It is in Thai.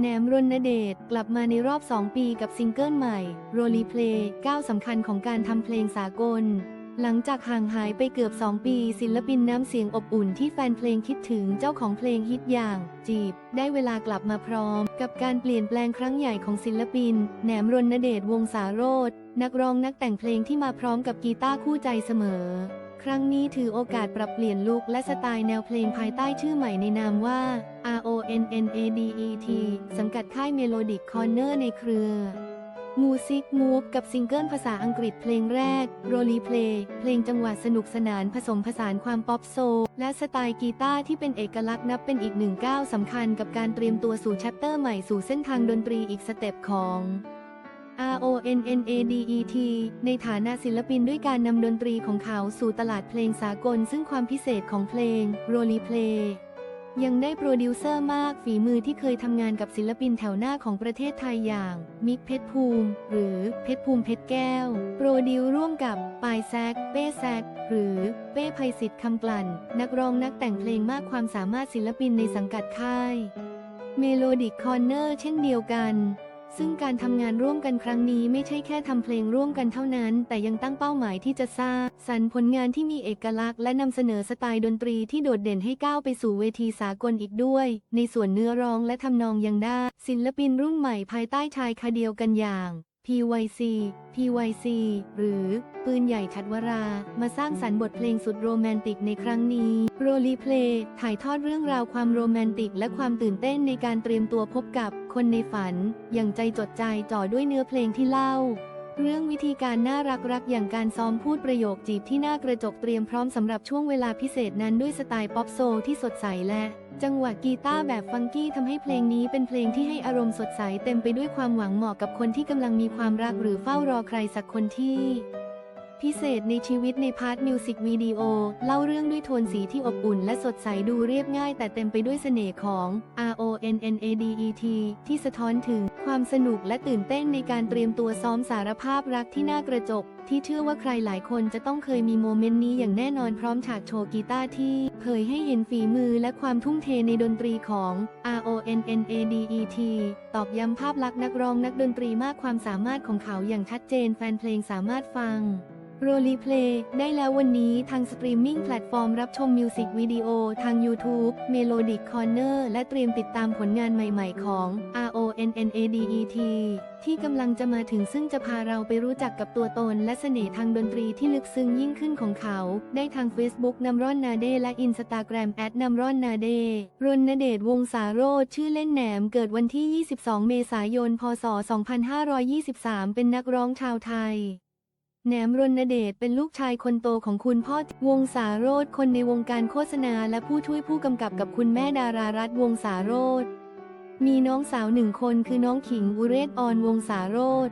แหนมรณเดชกลับมาในรอบ 2 ปีกับซิงเกิลใหม่ r o l y Play ก้าวสำคัญของการทำเพลงสากล หลังจากห่างหายไปเกือบ 2 ปี ศิลปินน้ำเสียงอบอุ่นที่แฟนเพลงคิดถึงเจ้าของเพลงฮิตอย่าง จีบ ได้เวลากลับมาพร้อม กับการเปลี่ยนแปลงครั้งใหญ่ของศิลปิน แหนมรณเดชวงศาโรธนักร้องนักแต่งเพลงที่มาพร้อมกับกีตาร์คู่ใจเสมอ ครั้งนี้ถือโอกาสปรับเปลี่ยนลุคและสไตล์แนวเพลงภายใต้ชื่อใหม่ในนามว่า R O N N A D E T สังกัดค่าย Melodic Corner ในเครือ Music Move กับซิงเกิลภาษาอังกฤษเพลงแรก r o l y Play เพลงจังหวะสนุกสนานผสมผสานความป๊อปโซลและสไตล์กีตาร์ที่เป็นเอกลักษณ์นับเป็นอีกหนึ่งก้าวสำคัญกับการเตรียมตัวสู่แชปเตอร์ใหม่สู่เส้นทางดนตรีอีกสเต็ปของ R O N N A D E T ในฐานะศิลปินด้วยการนำดนตรีของเขาสู่ตลาดเพลงสากล ซึ่งความพิเศษของเพลง r o l y Play ยังได้โปรดิวเซอร์มากฝีมือที่เคยทำงานกับศิลปินแถวหน้าของประเทศไทยอย่าง มิกเพชรภูมิ หรือเพชรภูมิเพชรแก้ว โปรดิวร่วมกับปายแซก เป้แซก หรือเป้ภัยสิทธิ์คำกลั่น นักร้องนักแต่งเพลงมากความสามารถศิลปินในสังกัดค่าย เมโลดิกคอนเนอร์เช่นเดียวกัน ซึ่งการทำงานร่วมกันครั้งนี้ไม่ใช่แค่ทำเพลงร่วมกันเท่านั้น แต่ยังตั้งเป้าหมายที่จะสร้างสรรผลงานที่มีเอกลักษณ์และนำเสนอสไตล์ดนตรีที่โดดเด่นให้ก้าวไปสู่เวทีสากลอีกด้วย ในส่วนเนื้อร้องและทำนองยังได้ ศิลปินรุ่นใหม่ภายใต้ชายคาเดียวกันอย่าง PYC PYC หรือปืนใหญ่ชัดวรา มาสร้างสรรค์บทเพลงสุดโรแมนติกในครั้งนี้ โรลีเพลย์ถ่ายทอดเรื่องราวความโรแมนติกและความตื่นเต้นในการเตรียมตัวพบกับคนในฝัน อย่างใจจดใจจ่อด้วยเนื้อเพลงที่เล่า เรื่องวิธีการน่ารักรักอย่างการซ้อมพูดประโยคจีบที่หน้ากระจกเตรียมพร้อมสำหรับช่วงเวลาพิเศษนั้นด้วยสไตล์ป๊อปโซลที่สดใสและจังหวะกีตาร์แบบฟังกี้ทำให้เพลงนี้เป็นเพลงที่ให้อารมณ์สดใสเต็มไปด้วยความหวังเหมาะกับคนที่กำลังมีความรักหรือเฝ้ารอใครสักคนที่ พิเศษในชีวิตในพาร์ทมิวสิกวิดีโอเล่าเรื่องด้วยโทนสีที่อบอุ่นและสดใสดูเรียบง่ายแต่เต็มไปด้วยเสน่ห์ของ R O N N A D E T ที่สะท้อนถึงความสนุกและตื่นเต้นในการเตรียมตัวซ้อมสารภาพรักที่หน้ากระจก ที่เชื่อว่าใครหลายคนจะต้องเคยมีโมเมนต์นี้อย่างแน่นอนพร้อมฉากโชว์กีตาร์ที่เผยให้เห็นฝีมือและความทุ่มเทในดนตรีของ R O N N A D E T ตอกย้ำภาพลักษณ์นักร้องนักดนตรีมากความสามารถของเขาอย่างชัดเจนแฟนเพลงสามารถฟัง โรลีเพลย์ได้แล้ววันนี้ทางสตรีมมิ่งแพลตฟอร์มรับชมมิวสิกวิดีโอทาง YouTube Melodic Corner และเตรียมติดตามผลงานใหม่ๆของ R O N N A D E T ที่กำลังจะมาถึงซึ่งจะพาเราไปรู้จักกับตัวตนและเสน่ห์ทางดนตรีที่ลึกซึ้งยิ่งขึ้นของเขา ได้ทาง Facebook นำร่อนนาเดและ Instagram แอดนำร่อนนาเดรณเดชวงศาโรธชื่อเล่นแหนมเกิดวันที่ 22 เมษายน พศ 2523 เป็นนักร้องชาวไทย แหนมรณเดชเป็นลูกชายคนโตของคุณพ่อวงศาโรธคนในวงการโฆษณาและผู้ช่วยผู้กำกับกับคุณแม่ดารารัตวงศาโรธมีน้องสาวหนึ่งคนคือน้องขิงอุเรศออนวงศาโรธ